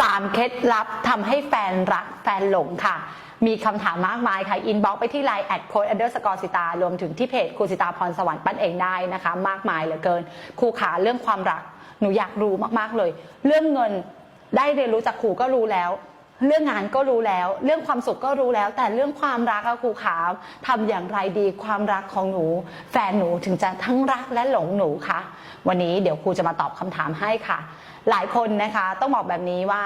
สามเคล็ดลับทำให้แฟนรักแฟนหลงค่ะ มีคำถามมากมายค่ะ อินบ็อกไปที่ไลน์แอดโค้ดอันเดอร์สกอร์สิตารวมถึงที่เพจครูสิตาพรสวรรค์ปั้นเองได้นะคะ มากมายเหลือเกินครูขาเรื่องความรัก หนูอยากรู้มากๆเลย เรื่องเงินได้เรียนรู้จากครูก็รู้แล้ว เรื่องงานก็รู้แล้ว เรื่องความสุขก็รู้แล้ว แต่เรื่องความรักอะครูขาทำอย่างไรดีความรักของหนู แฟนหนูถึงจะทั้งรักและหลงหนูคะวันนี้เดี๋ยวครูจะมาตอบคำถามให้ค่ะ หลายคนนะคะต้องบอกแบบนี้ว่า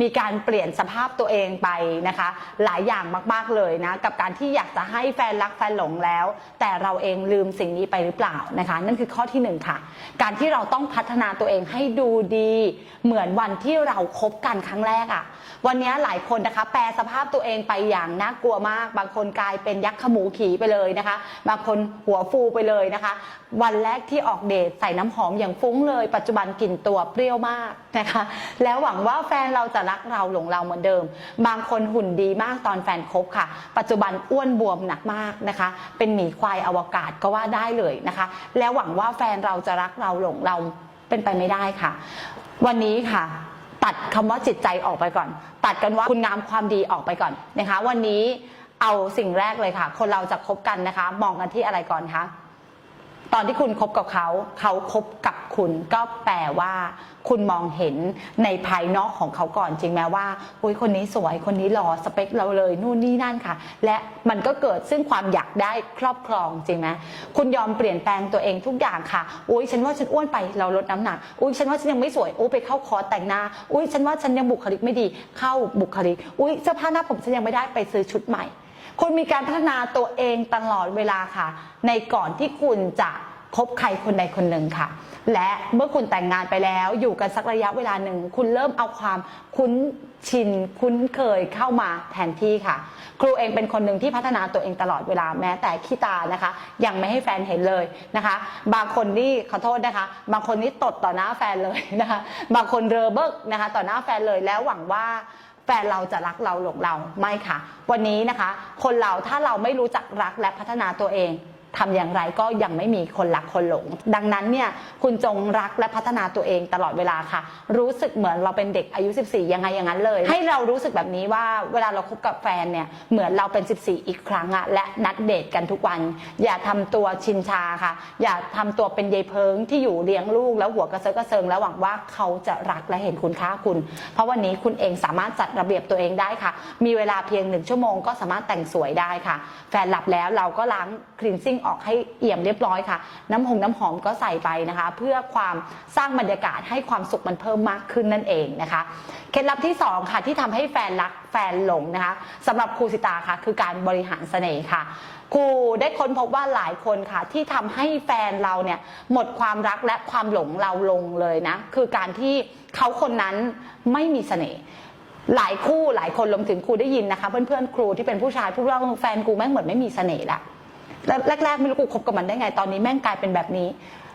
มีการเปลี่ยนสภาพตัวเองไปนะคะ หลายอย่างมากๆเลยนะกับการที่อยากจะให้แฟนรักแฟนหลงแล้ว แต่เราเองลืมสิ่งนี้ไปหรือเปล่านะคะ นั่นคือข้อที่หนึ่งค่ะการที่เราต้องพัฒนาตัวเองให้ดูดี เหมือนวันที่เราคบกันครั้งแรกอะ่ะวันนี้หลายคนนะคะ แปลสภาพตัวเองไปอย่างน่ากลัวมาก บางคนกลายเป็นยักษ์ขมูขี่ไปเลยนะคะ บางคนหัวฟูไปเลยนะคะ วันแรกที่ออกเดทใส่น้ำหอมอย่างฟุ้งเลย ปัจจุบันกลิ่นตัวเปรี้ยวมากนะคะ แล้วหวังว่าแฟนเราจะรักเราหลงเราเหมือนเดิม บางคนหุ่นดีมากตอนแฟนคบค่ะ ปัจจุบันอ้วนบวมหนักมากนะคะ เป็นหมีควายอวกาศก็ว่าได้เลยนะคะ แล้วหวังว่าแฟนเราจะรักเราหลงเราเป็นไปไม่ได้ค่ะ วันนี้ค่ะ ตัดคำว่าจิตใจออกไปก่อน ตัดกันว่าคุณงามความดีออกไปก่อนนะคะ วันนี้เอาสิ่งแรกเลยค่ะ คนเราจะคบกันนะคะ มองกันที่อะไรก่อนคะ ตอนที่คุณคบกับเขา เขาคบกับคุณก็แปลว่า คุณมองเห็นในภายนอกของเขาก่อนจริงแม้ว่าอุ้ยคนนี้สวยคนนี้หล่อสเปคเราเลยนู่นนี่นั่นค่ะ และมันก็เกิดซึ่งความอยากได้ครอบครองจริงไหมคุณยอมเปลี่ยนแปลงตัวเองทุกอย่างค่ะอุ้ยฉันว่าฉันอ้วนไปเราลดน้ำหนักอุ้ยฉันว่าฉันยังไม่สวยอุ้ยไปเข้าคอร์สแต่งหน้าอุ้ยฉันว่าฉันยังบุคลิกไม่ดี เข้าบุคลิกอุ้ยเสื้อผ้าหน้าผมฉันยังไม่ได้ไปซื้อชุดใหม่ คุณมีการพัฒนาตัวเองตลอดเวลาค่ะ ในก่อนที่คุณจะคบใครคนใดคนหนึ่งค่ะ และเมื่อคุณแต่งงานไปแล้วอยู่กันสักระยะเวลาหนึ่ง คุณเริ่มเอาความคุ้นชินคุ้นเคยเข้ามาแทนที่ค่ะ ครูเองเป็นคนหนึ่งที่พัฒนาตัวเองตลอดเวลาแม้แต่ขี้ตานะคะ ยังไม่ให้แฟนเห็นเลยนะคะ บางคนนี่ขอโทษนะคะ บางคนนี่ตดต่อหน้าแฟนเลยนะคะ บางคนเรอเบิกนะคะ ต่อหน้าแฟนเลยแล้วหวังว่า แฟนเราจะรักเราหลงเราไม่ค่ะ วันนี้นะคะ คนเราถ้าเราไม่รู้จักรักและพัฒนาตัวเอง ทำอย่างไรก็ยังไม่มีคนรักคนหลง ดังนั้นเนี่ยคุณจงรักและพัฒนาตัวเองตลอดเวลาค่ะ รู้สึกเหมือนเราเป็นเด็กอายุ 14 ยังไงอย่างนั้นเลย ให้เรารู้สึกแบบนี้ว่าเวลาเราคบกับแฟนเนี่ยเหมือนเราเป็น 14 อีกครั้งอะและนัดเดทกันทุกวัน อย่าทำตัวชินชาค่ะ อย่าทำตัวเป็นยายเพิงที่อยู่เลี้ยงลูกแล้วหัวกระเซิงกระเซิงแล้วหวังว่าเขาจะรักและเห็นคุณค่าคุณ เพราะวันนี้คุณเองสามารถจัดระเบียบตัวเองได้ค่ะ มีเวลาเพียงหนึ่งชั่วโมงก็สามารถแต่งสวยได้ค่ะ แฟนหลับแล้วเราก็ล้างคลีนซิ่งออกให้เอี่ยมเรียบร้อยค่ะ น้ำหงน้ำหอมก็ใส่ไปนะคะ เพื่อความสร้างบรรยากาศให้ความสุขมันเพิ่มมากขึ้นนั่นเองนะคะเคล็ดลับที่สองค่ะ ที่ทำให้แฟนรักแฟนหลงนะคะสำหรับครูสิตาค่ะ คือการบริหารเสน่ห์ค่ะครูได้ค้นพบว่าหลายคนค่ะ ที่ทำให้แฟนเราเนี่ยหมดความรักและความหลงเราลงเลยนะคือการที่เขาคนนั้นไม่มีเสน่ห์หลายคู่หลายคนรวมถึงครูได้ยินนะคะ เพื่อนๆครูที่เป็นผู้ชายพูดว่าแฟนกูแม่งเหมือนไม่มีเสน่ห์ละ แรกๆไม่รู้กูคบกับมันได้ไงตอนนี้แม่งกลายเป็นแบบนี้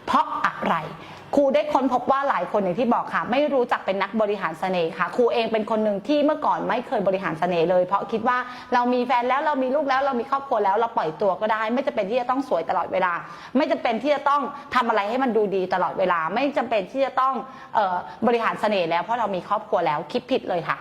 เพราะอะไรครูได้ค้นพบว่าหลายคนอย่างที่บอกค่ะ ไม่รู้จักเป็นนักบริหารเสน่ห์ค่ะครูเองเป็นคนหนึ่งที่เมื่อก่อนไม่เคยบริหารเสน่ห์เลย เพราะคิดว่าเรามีแฟนแล้วเรามีลูกแล้วเรามีครอบครัวแล้วเราปล่อยตัวก็ได้ ไม่จำเป็นที่จะต้องสวยตลอดเวลา ไม่จำเป็นที่จะต้องทำอะไรให้มันดูดีตลอดเวลา ไม่จำเป็นที่จะต้องออบริหารเสน่ห์แล้วเพราะเรามีครอบครัวแล้วคิดผิดเลยค่ะ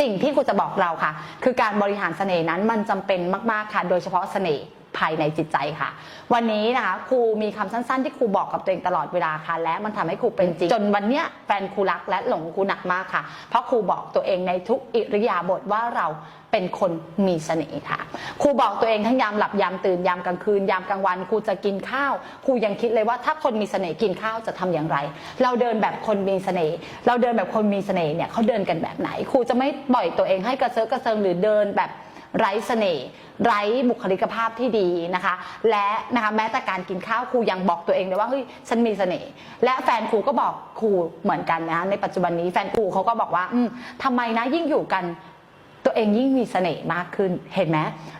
สิ่งที่ครูจะบอกเราค่ะ คือการบริหารเสน่ห์นั้นมันจำเป็นมาก ๆ ค่ะ โดยเฉพาะเสน่ห์ ภายในจิตใจค่ะ วันนี้นะคะครูมีคำสั้นๆ ที่ครูบอกกับตัวเองตลอดเวลาค่ะ และมันทำให้ครูเป็นจริง จนวันเนี้ยแฟนครูรักและหลงครูหนักมากค่ะ เพราะครูบอกตัวเองในทุกอิริยาบถว่าเราเป็นคนมีเสน่ห์ค่ะ ครูบอกตัวเองทั้งยามหลับยามตื่นยามกลางคืนยามกลางวันครูจะกินข้าวครูยังคิดเลยว่าถ้าคนมีเสน่ห์กินข้าวจะทำอย่างไร เราเดินแบบคนมีเสน่ห์เราเดินแบบคนมีเสน่ห์เนี่ยเขาเดินกันแบบไหน ครูจะไม่ปล่อยตัวเองให้กระเซิร์กระเซิงหรือเดินแบบ ไร้เสน่ห์ไร้บุคลิกภาพที่ดีนะคะ และนะคะแม้แต่การกินข้าวครูยังบอกตัวเองเลยว่าเฮ้ยฉันมีเสน่ห์และแฟนครูก็บอกครูเหมือนกันนะคะในปัจจุบันนี้แฟนครูเขาก็บอกว่าอืมทำไมนะยิ่งอยู่กันตัวเองยิ่งมีเสน่ห์มากขึ้นเห็นไหม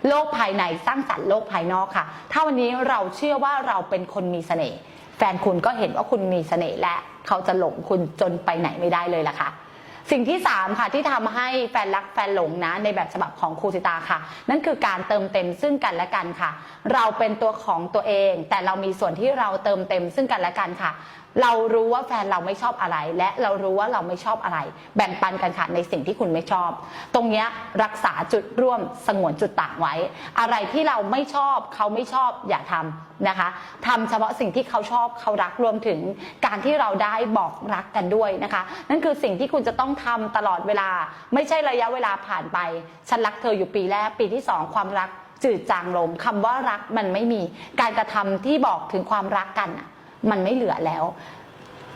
โลกภายในสร้างสรรค์โลกภายนอกค่ะ ถ้าวันนี้เราเชื่อว่าเราเป็นคนมีเสน่ห์แฟนคุณก็เห็นว่าคุณมีเสน่ห์และเขาจะหลงคุณจนไปไหนไม่ได้เลยล่ะค่ะ สิ่งที่ 3 ค่ะที่ทำให้แฟนรักแฟนหลงนะในแบบฉบับของครูสิตาค่ะ นั่นคือการเติมเต็มซึ่งกันและกันค่ะ เราเป็นตัวของตัวเอง แต่เรามีส่วนที่เราเติมเต็มซึ่งกันและกันค่ะ เรารู้ว่าแฟนเราไม่ชอบอะไร และเรารู้ว่าเราไม่ชอบอะไร แบ่งปันกันค่ะในสิ่งที่คุณไม่ชอบ ตรงนี้รักษาจุดร่วมสงวนจุดต่างไว้ อะไรที่เราไม่ชอบเขาไม่ชอบอย่าทำนะคะทำเฉพาะสิ่งที่เขาชอบเขารักรวมถึงการที่เราได้บอกรักกันด้วยนะคะ นั่นคือสิ่งที่คุณจะต้องทำตลอดเวลา ไม่ใช่ระยะเวลาผ่านไป ฉันรักเธออยู่ปีแรกปีที่สองความรักจืดจางลงคำว่ารักมันไม่มี การกระทำที่บอกถึงความรักกันน่ะ มันไม่เหลือแล้ว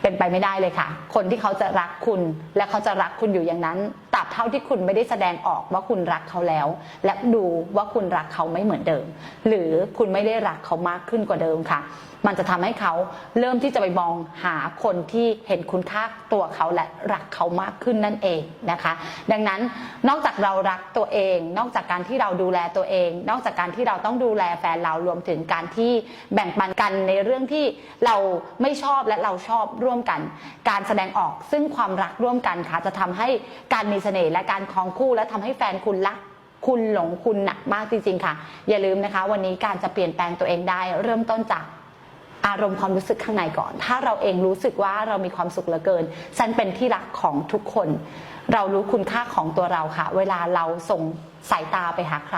เป็นไปไม่ได้เลยค่ะ คนที่เขาจะรักคุณ และเขาจะรักคุณอยู่อย่างนั้นตราบเท่าที่คุณไม่ได้แสดงออกว่าคุณรักเขาแล้ว และดูว่าคุณรักเขาไม่เหมือนเดิม หรือคุณไม่ได้รักเขามากขึ้นกว่าเดิมค่ะมันจะทำให้เขาเริ่มที่จะไปมองหาคนที่เห็นคุณค่าตัวเขาและรักเขามากขึ้นนั่นเองนะคะ ดังนั้นนอกจากเรารักตัวเอง นอกจากการที่เราดูแลตัวเอง นอกจากการที่เราต้องดูแลแฟนเรารวมถึงการที่แบ่งปันกันในเรื่องที่เราไม่ชอบและเราชอบร่วมกัน การแสดงออกซึ่งความรักร่วมกันค่ะจะทำให้การมีเสน่ห์และการคลองคู่ และทำให้แฟนคุณรักคุณหลงคุณหนักมากจริงๆค่ะ อย่าลืมนะคะ วันนี้การจะเปลี่ยนแปลงตัวเองได้ เริ่มต้นจาก อารมณ์ความรู้สึกข้างในก่อน ถ้าเราเองรู้สึกว่าเรามีความสุขเหลือเกิน ฉันเป็นที่รักของทุกคน เรารู้คุณค่าของตัวเราค่ะ เวลาเราส่ง สายตาไปหาใคร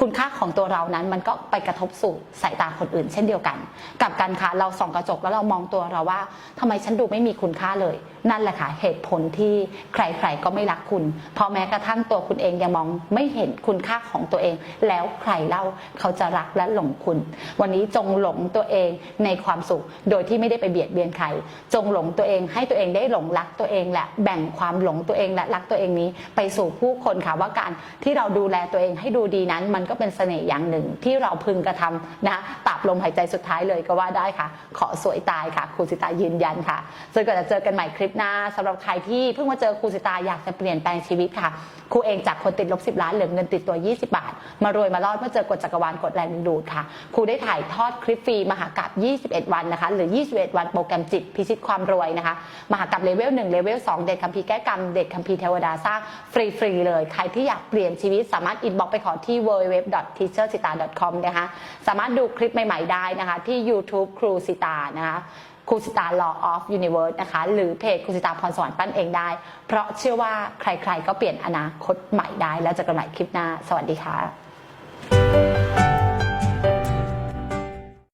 คุณค่าของตัวเรานั้นมันก็ไปกระทบสู่สายตาคนอื่น เช่นเดียวกัน กับการค่ะเราส่องกระจกแล้วเรามองตัวเราว่าทำไมฉันดูไม่มีคุณค่าเลย นั่นแหละค่ะเหตุผลที่ใครๆก็ไม่รักคุณ เพราะแม้กระทั่งตัวคุณเองยังมองไม่เห็นคุณค่าของตัวเอง แล้วใครเล่าเขาจะรักและหลงคุณ วันนี้จงหลงตัวเองในความสุข โดยที่ไม่ได้ไปเบียดเบียนใคร จงหลงตัวเองให้ตัวเองได้หลงรักตัวเองและแบ่งความหลงตัวเองและรักตัวเองนี้ไปสู่ผู้คนค่ะว่าการที่เราดูแลตัวเองให้ดูดีนั้น มันก็เป็นเสน่ห์อย่างหนึ่งที่เราพึงกระทำนะตราบลมหายใจสุดท้ายเลยก็ว่าได้ค่ะ ขอสวยตายค่ะครูสิตายืนยันค่ะจนกว่าจะเจอกันใหม่คลิปหน้าสำหรับใครที่เพิ่งมาเจอครูสิตาอยากจะเปลี่ยนแปลงชีวิตค่ะครูเองจากคนติดลบ10ล้านเหลือเงินติดตัว 20 บาท มารวยมารอดเมื่อเจอกฎจักรวาลกฎแรงดึงดูดค่ะครูได้ถ่ายทอดคลิปฟรีมหากราบ21 วันนะคะหรือ 21 วันโปรแกรมจิตพิชิตความรวยนะคะมหากราบเลเวล1เลเวล2เด็ดคัมภีร์แก้กรรมเด็ดคัมภีร์เทวดาสร้างฟรีๆเลย ใครที่อยากเปลี่ยนชีวิตสามารถอินบ็อกไปขอที่ www.teachersita.com นะคะ สามารถดูคลิปใหม่ ๆ ได้นะคะ ที่ YouTube ครูสิตานะคะครูสิตา Law of Universe นะคะ หรือเพจครูสิตาพรสวรรค์ปั้นเองได้ เพราะเชื่อว่าใครๆ ก็เปลี่ยนอนาคตใหม่ได้ แล้วเจอกันใหม่คลิปหน้า สวัสดีค่ะ